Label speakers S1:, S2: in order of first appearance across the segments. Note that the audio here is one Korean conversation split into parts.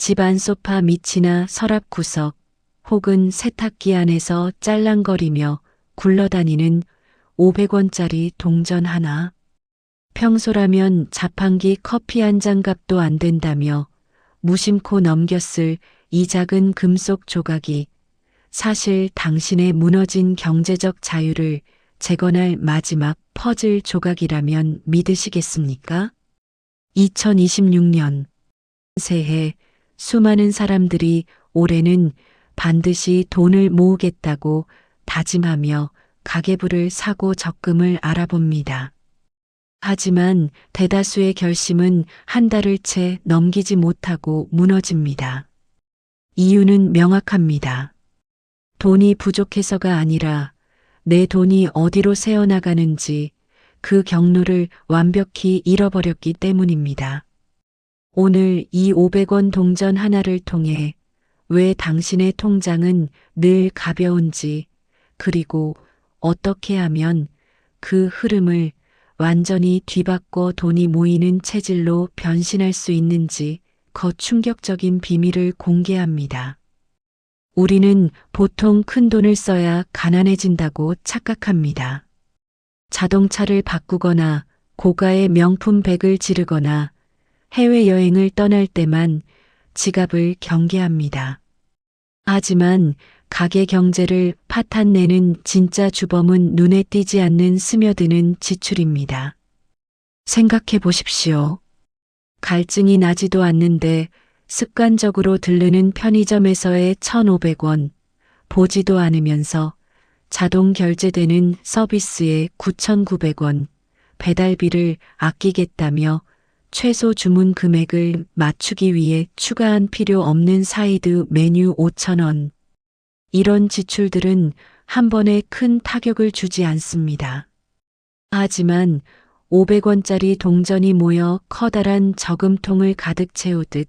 S1: 집안 소파 밑이나 서랍 구석 혹은 세탁기 안에서 짤랑거리며 굴러다니는 500원짜리 동전 하나. 평소라면 자판기 커피 한 잔 값도 안 된다며 무심코 넘겼을 이 작은 금속 조각이 사실 당신의 무너진 경제적 자유를 재건할 마지막 퍼즐 조각이라면 믿으시겠습니까? 2026년 새해 수많은 사람들이 올해는 반드시 돈을 모으겠다고 다짐하며 가계부를 사고 적금을 알아봅니다. 하지만 대다수의 결심은 한 달을 채 넘기지 못하고 무너집니다. 이유는 명확합니다. 돈이 부족해서가 아니라 내 돈이 어디로 새어나가는지 그 경로를 완벽히 잃어버렸기 때문입니다. 오늘 이 500원 동전 하나를 통해 왜 당신의 통장은 늘 가벼운지 그리고 어떻게 하면 그 흐름을 완전히 뒤바꿔 돈이 모이는 체질로 변신할 수 있는지 거 충격적인 비밀을 공개합니다. 우리는 보통 큰 돈을 써야 가난해진다고 착각합니다. 자동차를 바꾸거나 고가의 명품 백을 지르거나 해외여행을 떠날 때만 지갑을 경계합니다. 하지만 가계 경제를 파탄내는 진짜 주범은 눈에 띄지 않는 스며드는 지출입니다. 생각해 보십시오. 갈증이 나지도 않는데 습관적으로 들르는 편의점에서의 1,500원, 보지도 않으면서 자동 결제되는 서비스의 9,900원, 배달비를 아끼겠다며 최소 주문 금액을 맞추기 위해 추가한 필요 없는 사이드 메뉴 5,000원. 이런 지출들은 한 번에 큰 타격을 주지 않습니다. 하지만 500원짜리 동전이 모여 커다란 저금통을 가득 채우듯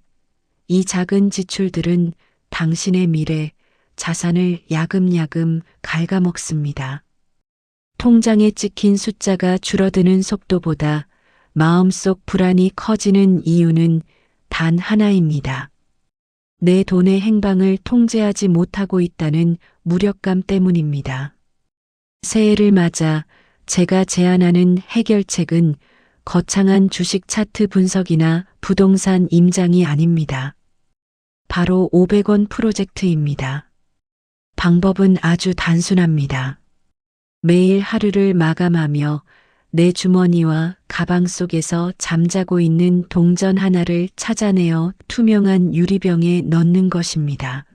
S1: 이 작은 지출들은 당신의 미래, 자산을 야금야금 갉아먹습니다. 통장에 찍힌 숫자가 줄어드는 속도보다 마음속 불안이 커지는 이유는 단 하나입니다. 내 돈의 행방을 통제하지 못하고 있다는 무력감 때문입니다. 새해를 맞아 제가 제안하는 해결책은 거창한 주식 차트 분석이나 부동산 임장이 아닙니다. 바로 500원 프로젝트입니다. 방법은 아주 단순합니다. 매일 하루를 마감하며 내 주머니와 가방 속에서 잠자고 있는 동전 하나를 찾아내어 투명한 유리병에 넣는 것입니다.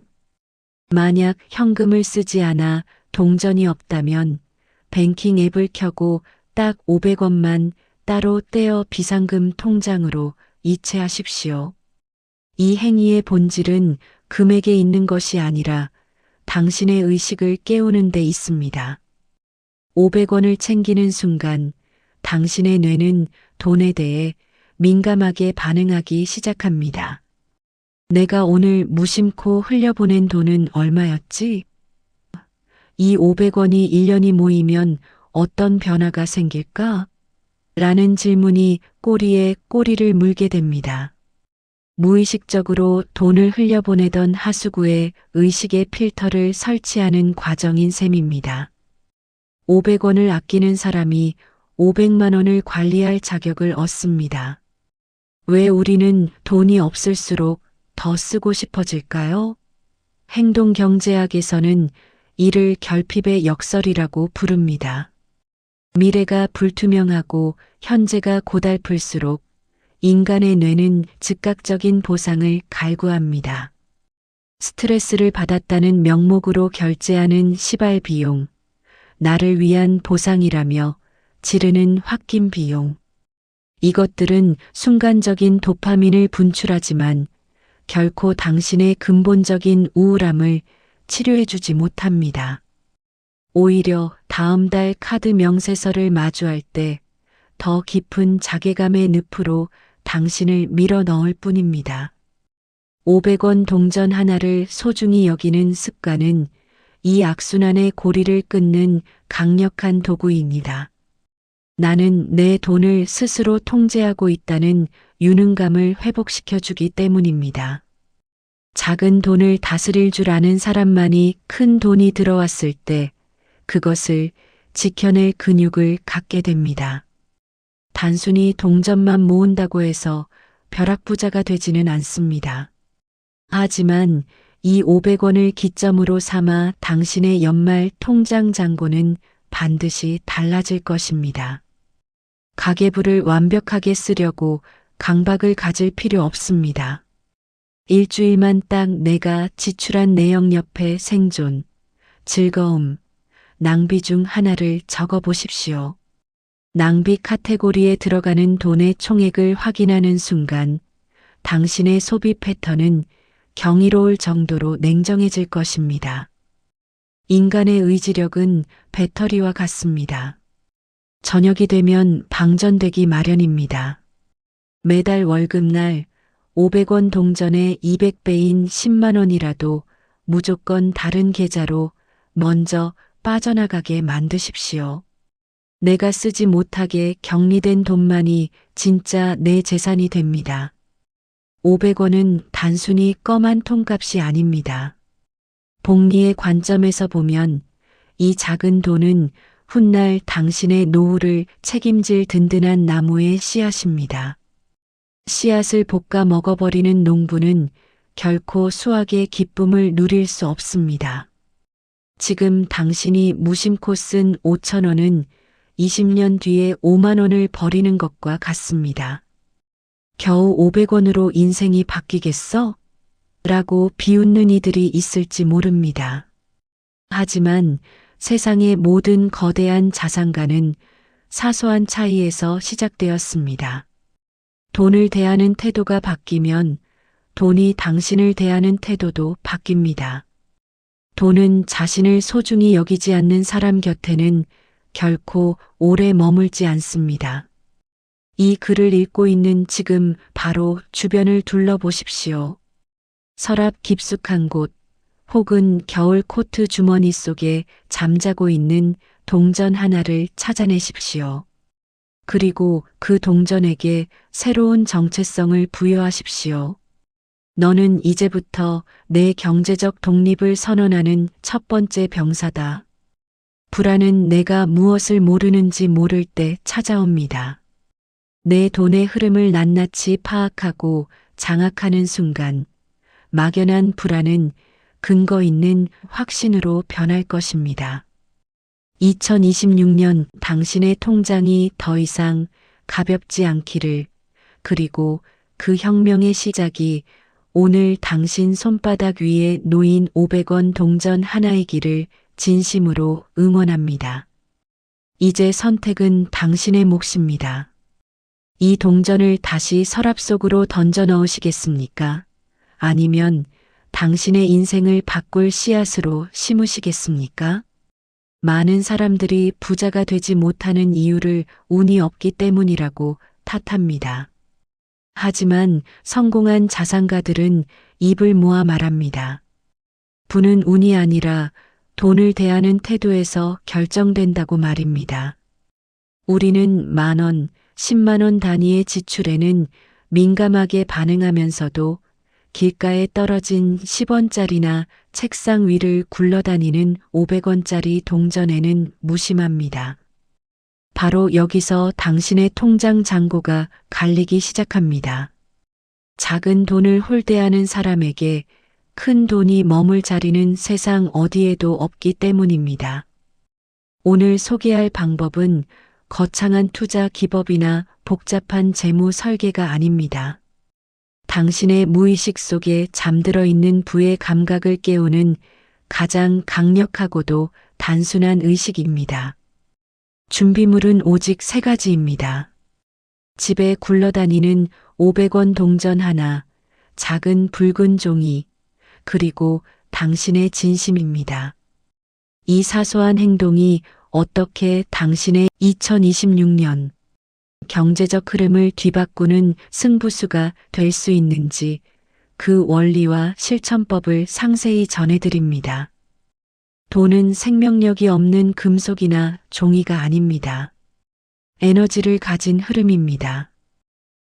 S1: 만약 현금을 쓰지 않아 동전이 없다면 뱅킹 앱을 켜고 딱 500원만 따로 떼어 비상금 통장으로 이체하십시오. 이 행위의 본질은 금액에 있는 것이 아니라 당신의 의식을 깨우는 데 있습니다. 500원을 챙기는 순간 당신의 뇌는 돈에 대해 민감하게 반응하기 시작합니다. 내가 오늘 무심코 흘려보낸 돈은 얼마였지? 이 500원이 1년이 모이면 어떤 변화가 생길까? 라는 질문이 꼬리에 꼬리를 물게 됩니다. 무의식적으로 돈을 흘려보내던 하수구에 의식의 필터를 설치하는 과정인 셈입니다. 500원을 아끼는 사람이 500만 원을 관리할 자격을 얻습니다. 왜 우리는 돈이 없을수록 더 쓰고 싶어질까요? 행동 경제학에서는 이를 결핍의 역설이라고 부릅니다. 미래가 불투명하고 현재가 고달플수록 인간의 뇌는 즉각적인 보상을 갈구합니다. 스트레스를 받았다는 명목으로 결제하는 시발 비용, 나를 위한 보상이라며 지르는 홧김 비용. 이것들은 순간적인 도파민을 분출하지만 결코 당신의 근본적인 우울함을 치료해주지 못합니다. 오히려 다음 달 카드 명세서를 마주할 때 더 깊은 자괴감의 늪으로 당신을 밀어 넣을 뿐입니다. 500원 동전 하나를 소중히 여기는 습관은 이 악순환의 고리를 끊는 강력한 도구입니다. 나는 내 돈을 스스로 통제하고 있다는 유능감을 회복시켜 주기 때문입니다. 작은 돈을 다스릴 줄 아는 사람만이 큰 돈이 들어왔을 때 그것을 지켜낼 근육을 갖게 됩니다. 단순히 동전만 모은다고 해서 벼락부자가 되지는 않습니다. 하지만 이 500원을 기점으로 삼아 당신의 연말 통장 잔고는 반드시 달라질 것입니다. 가계부를 완벽하게 쓰려고 강박을 가질 필요 없습니다. 일주일만 딱 내가 지출한 내역 옆에 생존, 즐거움, 낭비 중 하나를 적어 보십시오. 낭비 카테고리에 들어가는 돈의 총액을 확인하는 순간 당신의 소비 패턴은 경이로울 정도로 냉정해질 것입니다. 인간의 의지력은 배터리와 같습니다. 저녁이 되면 방전되기 마련입니다. 매달 월급날 500원 동전의 200배인 10만원이라도 무조건 다른 계좌로 먼저 빠져나가게 만드십시오. 내가 쓰지 못하게 격리된 돈만이 진짜 내 재산이 됩니다. 500원은 단순히 껌한 통값이 아닙니다. 복리의 관점에서 보면 이 작은 돈은 훗날 당신의 노후를 책임질 든든한 나무의 씨앗입니다. 씨앗을 볶아 먹어버리는 농부는 결코 수확의 기쁨을 누릴 수 없습니다. 지금 당신이 무심코 쓴 5천 원은 20년 뒤에 5만 원을 버리는 것과 같습니다. 겨우 500원으로 인생이 바뀌겠어? 라고 비웃는 이들이 있을지 모릅니다. 하지만 세상의 모든 거대한 자산가는 사소한 차이에서 시작되었습니다. 돈을 대하는 태도가 바뀌면 돈이 당신을 대하는 태도도 바뀝니다. 돈은 자신을 소중히 여기지 않는 사람 곁에는 결코 오래 머물지 않습니다. 이 글을 읽고 있는 지금 바로 주변을 둘러보십시오. 서랍 깊숙한 곳 혹은 겨울 코트 주머니 속에 잠자고 있는 동전 하나를 찾아내십시오. 그리고 그 동전에게 새로운 정체성을 부여하십시오. 너는 이제부터 내 경제적 독립을 선언하는 첫 번째 병사다. 불안은 내가 무엇을 모르는지 모를 때 찾아옵니다. 내 돈의 흐름을 낱낱이 파악하고 장악하는 순간 막연한 불안은 근거 있는 확신으로 변할 것입니다. 2026년 당신의 통장이 더 이상 가볍지 않기를 그리고 그 혁명의 시작이 오늘 당신 손바닥 위에 놓인 500원 동전 하나이기를 진심으로 응원합니다. 이제 선택은 당신의 몫입니다. 이 동전을 다시 서랍 속으로 던져 넣으시겠습니까? 아니면 당신의 인생을 바꿀 씨앗으로 심으시겠습니까? 많은 사람들이 부자가 되지 못하는 이유를 운이 없기 때문이라고 탓합니다. 하지만 성공한 자산가들은 입을 모아 말합니다. 부는 운이 아니라 돈을 대하는 태도에서 결정된다고 말입니다. 우리는 만 원, 10만 원 단위의 지출에는 민감하게 반응하면서도 길가에 떨어진 10원짜리나 책상 위를 굴러다니는 500원짜리 동전에는 무심합니다. 바로 여기서 당신의 통장 잔고가 갈리기 시작합니다. 작은 돈을 홀대하는 사람에게 큰 돈이 머물 자리는 세상 어디에도 없기 때문입니다. 오늘 소개할 방법은 거창한 투자 기법이나 복잡한 재무 설계가 아닙니다. 당신의 무의식 속에 잠들어 있는 부의 감각을 깨우는 가장 강력하고도 단순한 의식입니다. 준비물은 오직 세 가지입니다. 집에 굴러다니는 500원 동전 하나, 작은 붉은 종이, 그리고 당신의 진심입니다. 이 사소한 행동이 어떻게 당신의 2026년 경제적 흐름을 뒤바꾸는 승부수가 될 수 있는지 그 원리와 실천법을 상세히 전해드립니다. 돈은 생명력이 없는 금속이나 종이가 아닙니다. 에너지를 가진 흐름입니다.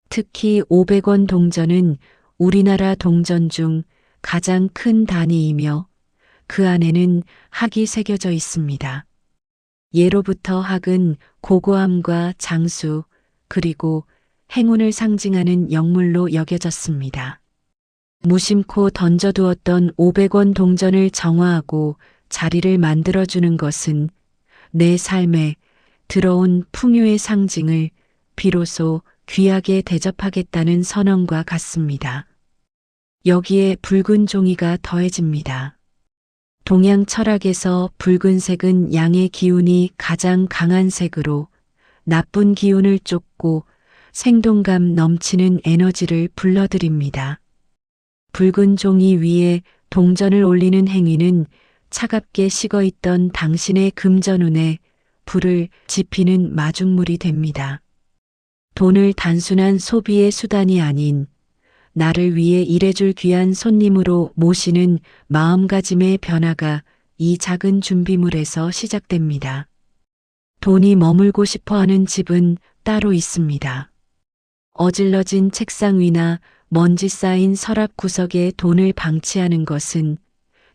S1: 특히 500원 동전은 우리나라 동전 중 가장 큰 단위이며 그 안에는 학이 새겨져 있습니다. 예로부터 학은 고고함과 장수 그리고 행운을 상징하는 영물로 여겨졌습니다. 무심코 던져두었던 500원 동전을 정화하고 자리를 만들어주는 것은 내 삶에 들어온 풍요의 상징을 비로소 귀하게 대접하겠다는 선언과 같습니다. 여기에 붉은 종이가 더해집니다. 동양 철학에서 붉은색은 양의 기운이 가장 강한 색으로 나쁜 기운을 쫓고 생동감 넘치는 에너지를 불러들입니다. 붉은 종이 위에 동전을 올리는 행위는 차갑게 식어 있던 당신의 금전운에 불을 지피는 마중물이 됩니다. 돈을 단순한 소비의 수단이 아닌 나를 위해 일해줄 귀한 손님으로 모시는 마음가짐의 변화가 이 작은 준비물에서 시작됩니다. 돈이 머물고 싶어 하는 집은 따로 있습니다. 어질러진 책상 위나 먼지 쌓인 서랍 구석에 돈을 방치하는 것은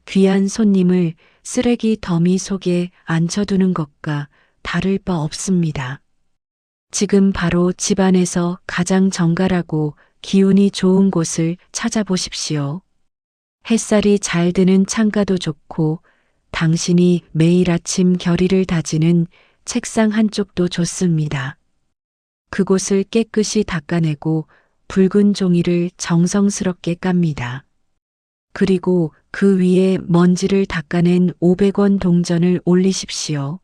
S1: 귀한 손님을 쓰레기 더미 속에 앉혀두는 것과 다를 바 없습니다. 지금 바로 집안에서 가장 정갈하고 기운이 좋은 곳을 찾아보십시오. 햇살이 잘 드는 창가도 좋고 당신이 매일 아침 결의를 다지는 책상 한쪽도 좋습니다. 그곳을 깨끗이 닦아내고 붉은 종이를 정성스럽게 깝니다. 그리고 그 위에 먼지를 닦아낸 500원 동전을 올리십시오.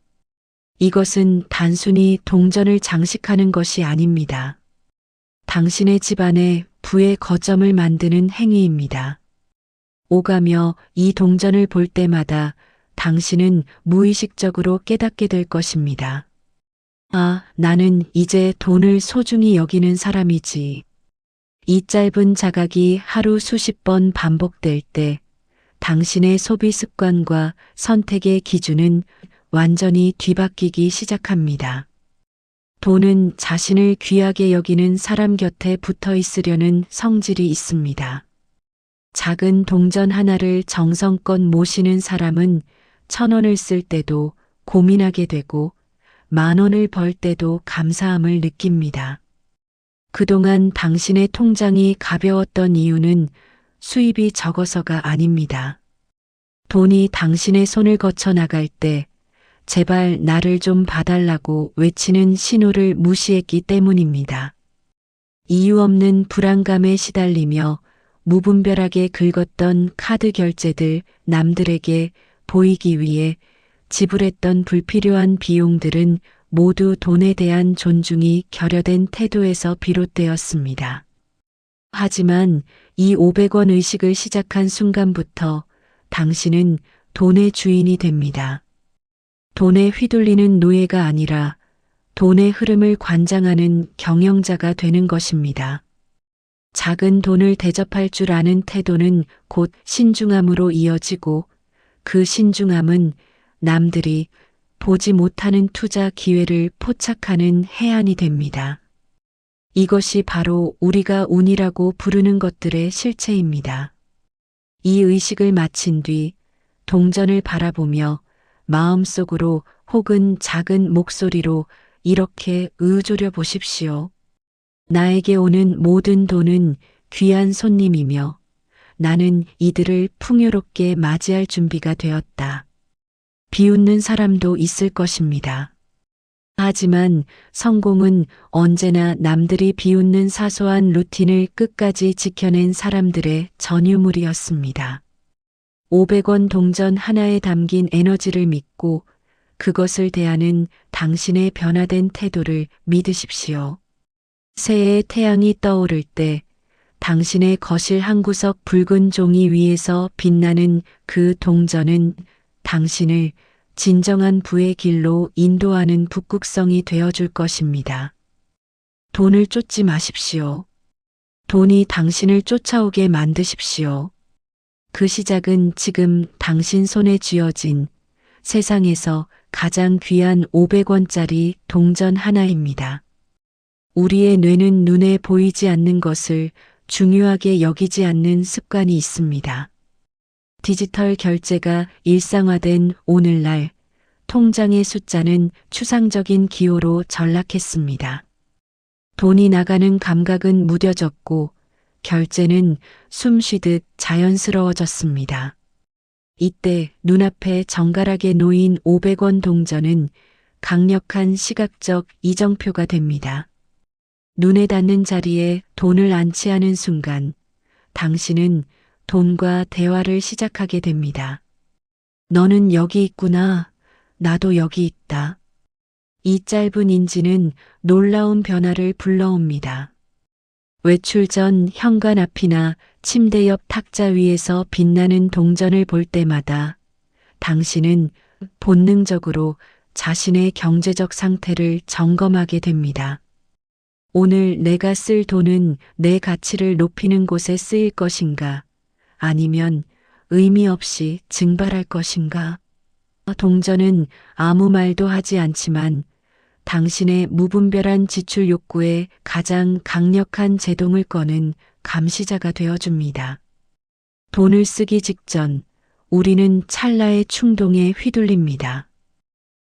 S1: 이것은 단순히 동전을 장식하는 것이 아닙니다. 당신의 집안에 부의 거점을 만드는 행위입니다. 오가며 이 동전을 볼 때마다 당신은 무의식적으로 깨닫게 될 것입니다. 아, 나는 이제 돈을 소중히 여기는 사람이지. 이 짧은 자각이 하루 수십 번 반복될 때 당신의 소비 습관과 선택의 기준은 완전히 뒤바뀌기 시작합니다. 돈은 자신을 귀하게 여기는 사람 곁에 붙어 있으려는 성질이 있습니다. 작은 동전 하나를 정성껏 모시는 사람은 천 원을 쓸 때도 고민하게 되고 만 원을 벌 때도 감사함을 느낍니다. 그동안 당신의 통장이 가벼웠던 이유는 수입이 적어서가 아닙니다. 돈이 당신의 손을 거쳐 나갈 때 제발 나를 좀 봐달라고 외치는 신호를 무시했기 때문입니다. 이유 없는 불안감에 시달리며 무분별하게 긁었던 카드 결제들 남들에게 보이기 위해 지불했던 불필요한 비용들은 모두 돈에 대한 존중이 결여된 태도에서 비롯되었습니다. 하지만 이 500원 의식을 시작한 순간부터 당신은 돈의 주인이 됩니다. 돈에 휘둘리는 노예가 아니라 돈의 흐름을 관장하는 경영자가 되는 것입니다. 작은 돈을 대접할 줄 아는 태도는 곧 신중함으로 이어지고 그 신중함은 남들이 보지 못하는 투자 기회를 포착하는 해안이 됩니다. 이것이 바로 우리가 운이라고 부르는 것들의 실체입니다. 이 의식을 마친 뒤 동전을 바라보며 마음속으로 혹은 작은 목소리로 이렇게 의조려 보십시오. 나에게 오는 모든 돈은 귀한 손님이며 나는 이들을 풍요롭게 맞이할 준비가 되었다. 비웃는 사람도 있을 것입니다. 하지만 성공은 언제나 남들이 비웃는 사소한 루틴을 끝까지 지켜낸 사람들의 전유물이었습니다. 500원 동전 하나에 담긴 에너지를 믿고 그것을 대하는 당신의 변화된 태도를 믿으십시오. 새해의 태양이 떠오를 때 당신의 거실 한 구석 붉은 종이 위에서 빛나는 그 동전은 당신을 진정한 부의 길로 인도하는 북극성이 되어줄 것입니다. 돈을 쫓지 마십시오. 돈이 당신을 쫓아오게 만드십시오. 그 시작은 지금 당신 손에 쥐어진 세상에서 가장 귀한 500원짜리 동전 하나입니다. 우리의 뇌는 눈에 보이지 않는 것을 중요하게 여기지 않는 습관이 있습니다. 디지털 결제가 일상화된 오늘날 통장의 숫자는 추상적인 기호로 전락했습니다. 돈이 나가는 감각은 무뎌졌고 결제는 숨 쉬듯 자연스러워졌습니다. 이때 눈앞에 정갈하게 놓인 500원 동전은 강력한 시각적 이정표가 됩니다. 눈에 닿는 자리에 돈을 안치하는 순간 당신은 돈과 대화를 시작하게 됩니다. 너는 여기 있구나. 나도 여기 있다. 이 짧은 인지는 놀라운 변화를 불러옵니다. 외출 전 현관 앞이나 침대 옆 탁자 위에서 빛나는 동전을 볼 때마다 당신은 본능적으로 자신의 경제적 상태를 점검하게 됩니다. 오늘 내가 쓸 돈은 내 가치를 높이는 곳에 쓰일 것인가? 아니면 의미 없이 증발할 것인가? 동전은 아무 말도 하지 않지만 당신의 무분별한 지출 욕구에 가장 강력한 제동을 거는 감시자가 되어줍니다. 돈을 쓰기 직전 우리는 찰나의 충동에 휘둘립니다.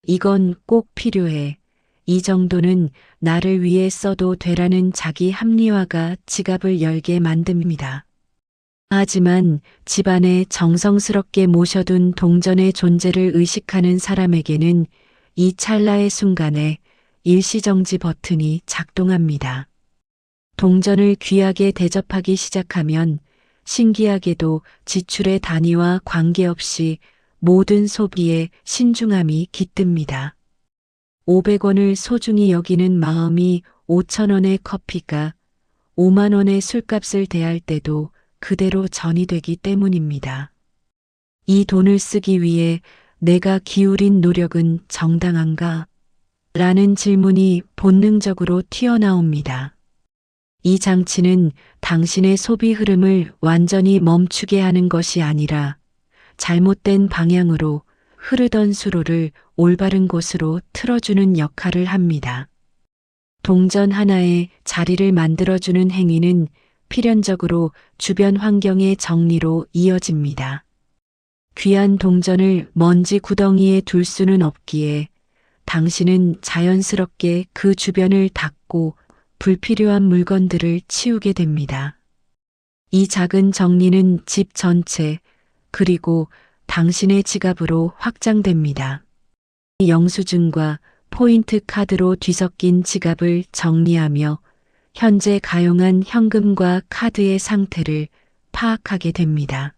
S1: 이건 꼭 필요해. 이 정도는 나를 위해 써도 되라는 자기 합리화가 지갑을 열게 만듭니다. 하지만 집안에 정성스럽게 모셔둔 동전의 존재를 의식하는 사람에게는 이 찰나의 순간에 일시정지 버튼이 작동합니다. 동전을 귀하게 대접하기 시작하면 신기하게도 지출의 단위와 관계없이 모든 소비에 신중함이 깃듭니다. 500원을 소중히 여기는 마음이 5천원의 커피가 5만원의 술값을 대할 때도 그대로 전이 되기 때문입니다. 이 돈을 쓰기 위해 내가 기울인 노력은 정당한가? 라는 질문이 본능적으로 튀어나옵니다. 이 장치는 당신의 소비 흐름을 완전히 멈추게 하는 것이 아니라 잘못된 방향으로 흐르던 수로를 올바른 곳으로 틀어주는 역할을 합니다. 동전 하나에 자리를 만들어주는 행위는 필연적으로 주변 환경의 정리로 이어집니다. 귀한 동전을 먼지 구덩이에 둘 수는 없기에 당신은 자연스럽게 그 주변을 닦고 불필요한 물건들을 치우게 됩니다. 이 작은 정리는 집 전체 그리고 당신의 지갑으로 확장됩니다. 영수증과 포인트 카드로 뒤섞인 지갑을 정리하며 현재 가용한 현금과 카드의 상태를 파악하게 됩니다.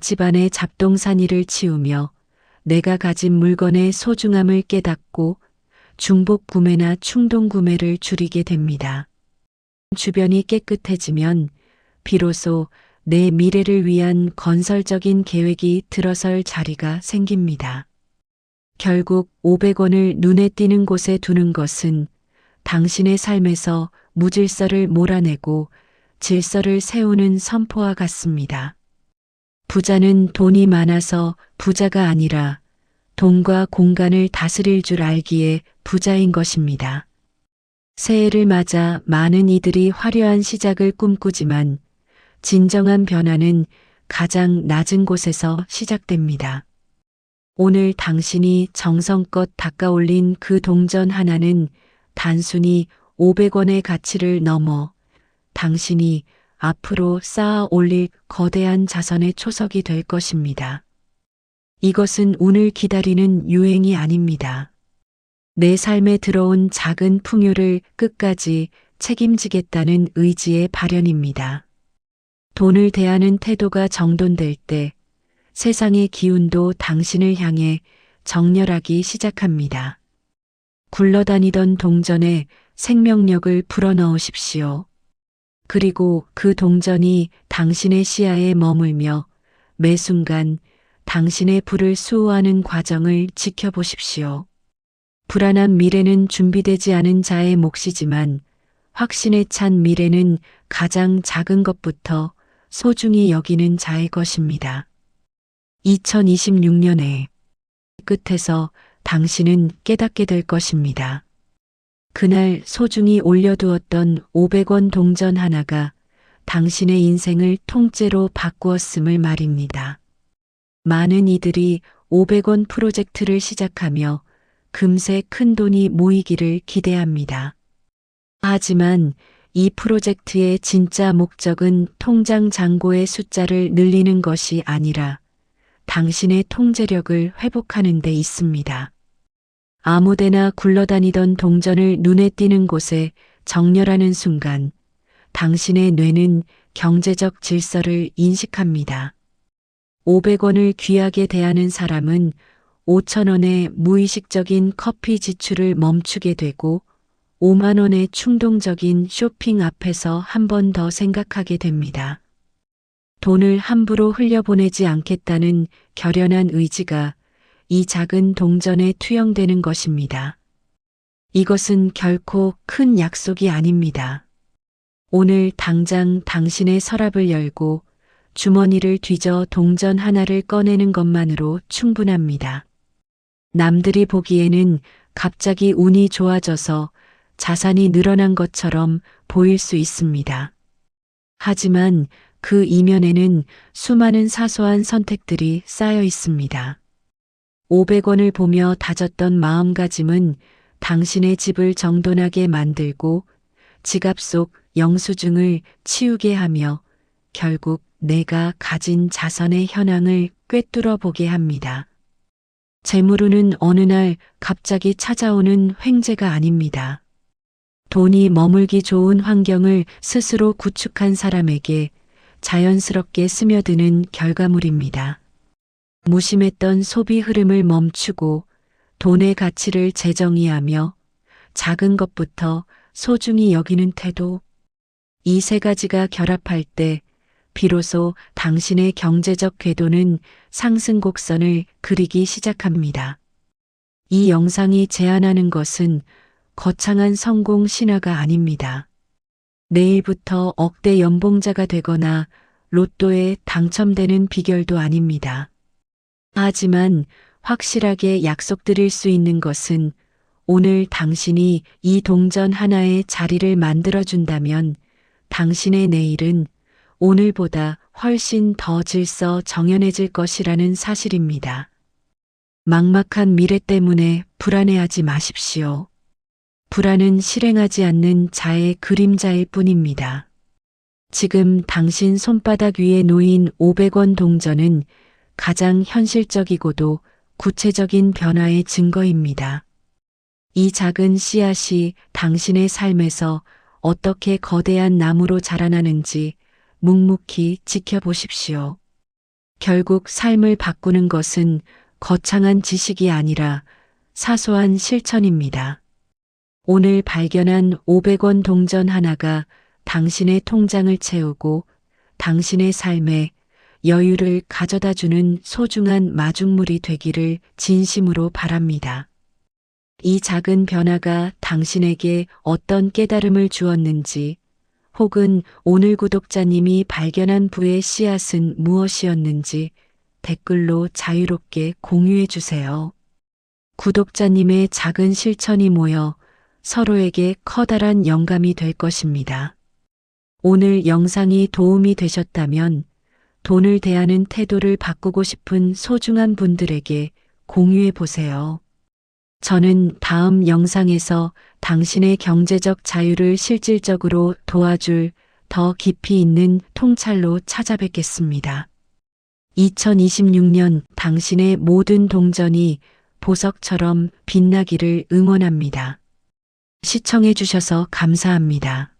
S1: 집안의 잡동사니를 치우며 내가 가진 물건의 소중함을 깨닫고 중복 구매나 충동 구매를 줄이게 됩니다. 주변이 깨끗해지면 비로소 내 미래를 위한 건설적인 계획이 들어설 자리가 생깁니다. 결국 500원을 눈에 띄는 곳에 두는 것은 당신의 삶에서 무질서를 몰아내고 질서를 세우는 선포와 같습니다. 부자는 돈이 많아서 부자가 아니라 돈과 공간을 다스릴 줄 알기에 부자인 것입니다. 새해를 맞아 많은 이들이 화려한 시작을 꿈꾸지만 진정한 변화는 가장 낮은 곳에서 시작됩니다. 오늘 당신이 정성껏 닦아 올린 그 동전 하나는 단순히 500원의 가치를 넘어 당신이 앞으로 쌓아 올릴 거대한 자선의 초석이 될 것입니다. 이것은 오늘 기다리는 유행이 아닙니다. 내 삶에 들어온 작은 풍요를 끝까지 책임지겠다는 의지의 발현입니다. 돈을 대하는 태도가 정돈될 때 세상의 기운도 당신을 향해 정렬하기 시작합니다. 굴러다니던 동전에 생명력을 불어넣으십시오. 그리고 그 동전이 당신의 시야에 머물며 매 순간 당신의 불을 수호하는 과정을 지켜보십시오. 불안한 미래는 준비되지 않은 자의 몫이지만 확신에 찬 미래는 가장 작은 것부터 소중히 여기는 자의 것입니다. 2026년에 끝에서 당신은 깨닫게 될 것입니다. 그날 소중히 올려두었던 500원 동전 하나가 당신의 인생을 통째로 바꾸었음을 말입니다. 많은 이들이 500원 프로젝트를 시작하며 금세 큰 돈이 모이기를 기대합니다. 하지만 이 프로젝트의 진짜 목적은 통장 잔고의 숫자를 늘리는 것이 아니라 당신의 통제력을 회복하는 데 있습니다. 아무데나 굴러다니던 동전을 눈에 띄는 곳에 정렬하는 순간 당신의 뇌는 경제적 질서를 인식합니다. 500원을 귀하게 대하는 사람은 5천원의 무의식적인 커피 지출을 멈추게 되고 5만 원의 충동적인 쇼핑 앞에서 한 번 더 생각하게 됩니다. 돈을 함부로 흘려보내지 않겠다는 결연한 의지가 이 작은 동전에 투영되는 것입니다. 이것은 결코 큰 약속이 아닙니다. 오늘 당장 당신의 서랍을 열고 주머니를 뒤져 동전 하나를 꺼내는 것만으로 충분합니다. 남들이 보기에는 갑자기 운이 좋아져서 자산이 늘어난 것처럼 보일 수 있습니다. 하지만 그 이면에는 수많은 사소한 선택들이 쌓여 있습니다. 500원을 보며 다졌던 마음가짐은 당신의 집을 정돈하게 만들고 지갑 속 영수증을 치우게 하며 결국 내가 가진 자선의 현황을 꿰뚫어 보게 합니다. 재물운은 어느 날 갑자기 찾아오는 횡재가 아닙니다. 돈이 머물기 좋은 환경을 스스로 구축한 사람에게 자연스럽게 스며드는 결과물입니다. 무심했던 소비 흐름을 멈추고 돈의 가치를 재정의하며 작은 것부터 소중히 여기는 태도. 이 세 가지가 결합할 때 비로소 당신의 경제적 궤도는 상승 곡선을 그리기 시작합니다. 이 영상이 제안하는 것은 거창한 성공 신화가 아닙니다. 내일부터 억대 연봉자가 되거나 로또에 당첨되는 비결도 아닙니다. 하지만 확실하게 약속드릴 수 있는 것은 오늘 당신이 이 동전 하나의 자리를 만들어준다면 당신의 내일은 오늘보다 훨씬 더 질서 정연해질 것이라는 사실입니다. 막막한 미래 때문에 불안해하지 마십시오. 불안은 실행하지 않는 자의 그림자일 뿐입니다. 지금 당신 손바닥 위에 놓인 500원 동전은 가장 현실적이고도 구체적인 변화의 증거입니다. 이 작은 씨앗이 당신의 삶에서 어떻게 거대한 나무로 자라나는지 묵묵히 지켜보십시오. 결국 삶을 바꾸는 것은 거창한 지식이 아니라 사소한 실천입니다. 오늘 발견한 500원 동전 하나가 당신의 통장을 채우고 당신의 삶에 여유를 가져다 주는 소중한 마중물이 되기를 진심으로 바랍니다. 이 작은 변화가 당신에게 어떤 깨달음을 주었는지 혹은 오늘 구독자님이 발견한 부의 씨앗은 무엇이었는지 댓글로 자유롭게 공유해 주세요. 구독자님의 작은 실천이 모여 서로에게 커다란 영감이 될 것입니다. 오늘 영상이 도움이 되셨다면 돈을 대하는 태도를 바꾸고 싶은 소중한 분들에게 공유해 보세요. 저는 다음 영상에서 당신의 경제적 자유를 실질적으로 도와줄 더 깊이 있는 통찰로 찾아뵙겠습니다. 2026년 당신의 모든 동전이 보석처럼 빛나기를 응원합니다. 시청해 주셔서 감사합니다.